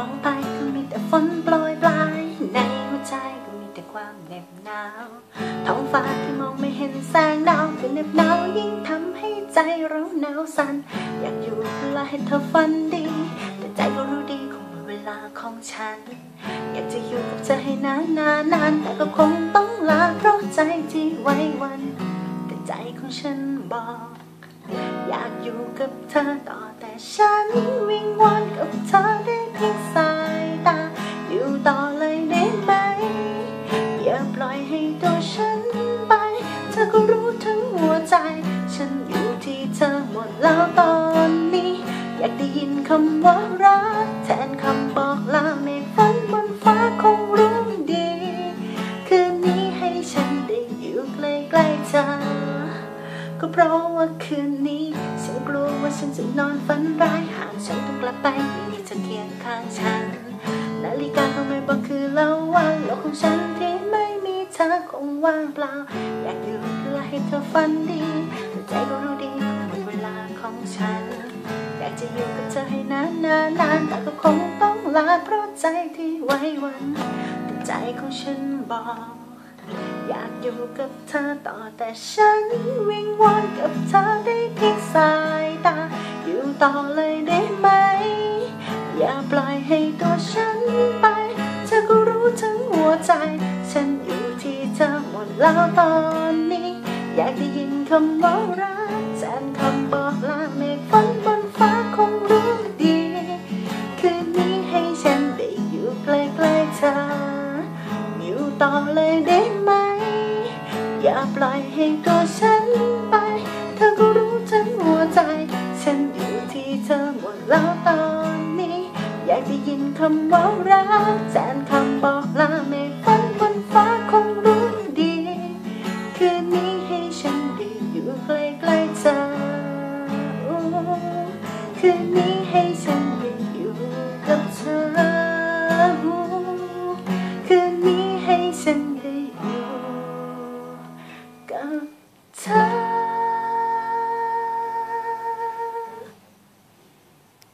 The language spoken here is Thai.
มองไปก็มีแต่ฝนโปรยปลาย ในหัวใจก็มีแต่ความเหน็บหนาว ท้องฟ้าที่มองไม่เห็นแสงดาวก็เหน็บหนาวยิ่งทำให้ใจเราหนาวสั่น อยากอยู่เวลาให้เธอฝันดี แต่ใจก็รู้ดีคงหมดเวลาของฉัน อยากจะอยู่กับเธอให้นานนานนานแต่ก็คงต้องลาเพราะใจที่ไว้วัน แต่ใจของฉันบอกอยากอยู่กับเธอต่อแต่ฉันวิงวอนกับเธอได้ เพียงสายตา อยู่ต่อเลยได้ไหม อย่าปล่อยให้ตัวฉันไป เธอก็รู้ทั้งหัวใจ ฉันอยู่ที่เธอหมดแล้วตอนนี้ อยากได้ยินคำว่ารัก แทนคำบอกลาเมฆฝนบนฟ้าคงรู้ดี คืนนี้ให้ฉันได้อยู่ใกล้ๆเธอ ก็เพราะว่าคืนนี้ฉันกลัวว่าฉันจะนอนฝันร้ายหากฉันต้องกลับไปไม่มีเธอเคียงข้างฉัน นาฬิกาก็ไม่บอกคือแล้วว่าโลกของฉันที่ไม่มีเธอคงว่างเปล่า อยากอยู่เพื่อให้เธอฝันดีแต่ใจก็รู้ดีคงหมดเวลาของฉัน อยากจะอยู่กับเธอให้นานนานนานแต่ก็คงต้องลาเพราะใจที่ไว้วันแต่ใจของฉันบอก อยากอยู่กับเธอต่อแต่ฉันวิงวอนกับเธอได้เพียงสายตา อยู่ต่อเลยได้ไหม อย่าปล่อยให้ตัวฉันไป เธอก็รู้ทั้งหัวใจ ฉันอยู่ที่เธอหมดแล้วตอนนี้ อยากได้ยินคำว่ารักแทนคำบอกลาเมฆฝนบนฟ้าคงรู้ดี คืนนี้ให้ฉันได้อยู่ใกล้ๆเธอ อยู่ต่อเลยได้ อย่าปล่อยให้ตัวฉันไป เธอก็รู้ฉันหัวใจ ฉันอยู่ที่เธอหมดแล้วตอนนี้ อยากได้ยินคำว่ารักแทนคำบอกลาไม่ฝันบนฟ้าคงรู้ดี คืนนี้ให้ฉันได้อยู่ใกล้ๆเธอคืนนี้ให้ฉัน